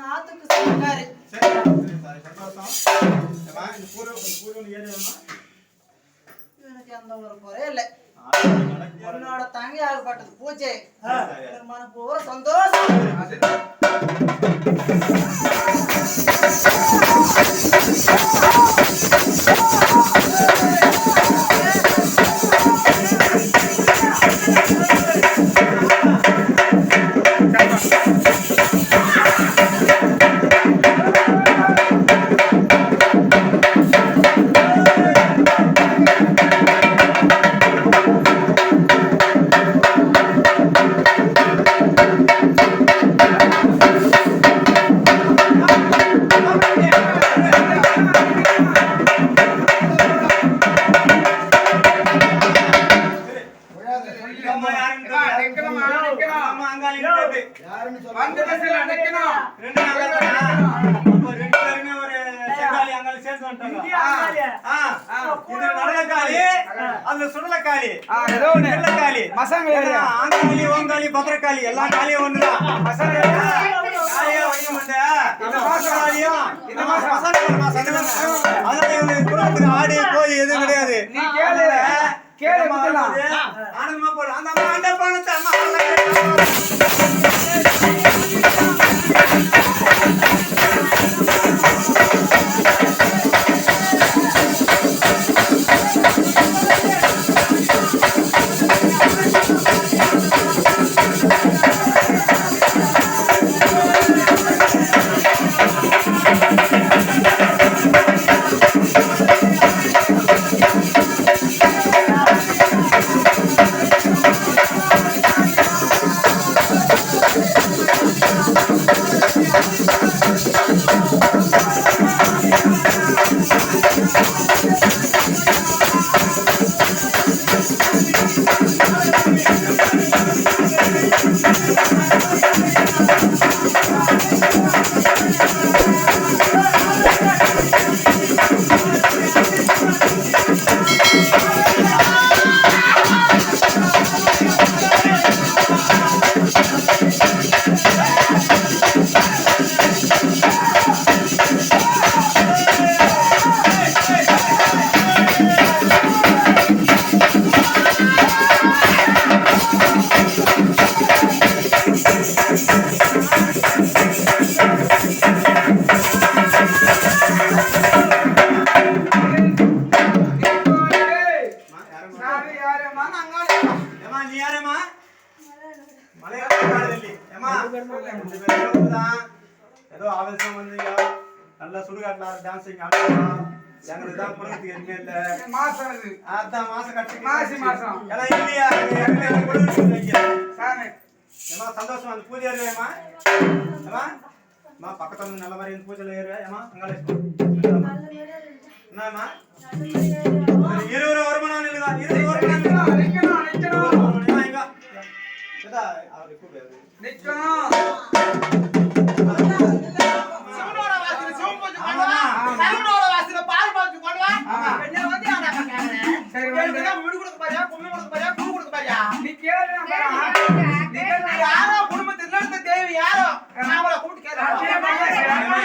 நான் ஆத்துக்கு சொந்தக்காரி எனக்கு எந்த ஒரு குறையும் இல்லை. என்னோட தங்கி ஆகப்பட்டது. பூஜை. மன பூரா சந்தோஷம். பத்திரக்காளி எல்லா காளியும் ஒண்ணுதான் இந்த மாசம் ஆடு கோழி எதுவும் கிடையாது அதனால ஆனந்தமா போடு. அந்த அம்மா. ஏதோ ஆவேசம் வந்தீங்க நல்லா சுடுகாட்டினாரு டான்ஸிங் ஆடுறான் எங்களுக்கு தான் குடும்பத்துக்கு எதுவுமே மாசம் இது மாசம் கட்சி மாசம் ஏன்னா இல்லையா எங்களுக்கு குடும்பத்துக்கு ஏமா அந்த பூஜை ஏறுவேமா ஏமா அம்மா பக்கத்துல நல்ல மாதிரி இந்த பூஜையில ஏறுவே ஏமா அங்காலே என்னம்மா இருபது வருமானம் இல்லைதான் இருபது வருமானம் பண்ணுவா. என்ன வந்து யாரா கேக்குறேன்? சரி, வந்து. எனக்கு தான் வீடு கொடுக்க பாரியா, கும்மி கொடுக்க பாரியா, பூ கொடுக்க பாரியா? நீ கேளு நான் வரேன். நீ கேளு நான் வரேன். யாரோ குடும்பத்தில் இல்லாத தேவி யாரோ அவளை கூப்பிட்டு கேட்கிறேன்.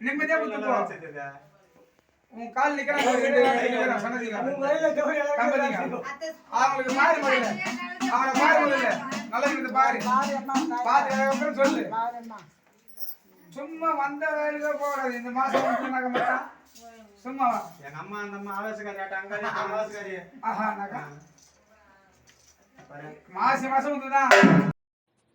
நிம்மதியா புத்து நல்லா போ. வச்சிட்டு இருக்க. உன் கால். தம்பதிங்க. அவங்களுக்கு பாரு முதல்ல. அவனை பாரு முதல்ல. நல்லா இருக்குது பாரு. பாத்து சொல்லு. சும்மா வந்த வேலையில போகாது இந்த மாசம் மாட்டான். சும்மா. எங்க அம்மா அந்த அம்மா அங்க ஆஹா மாசம் வந்துதான்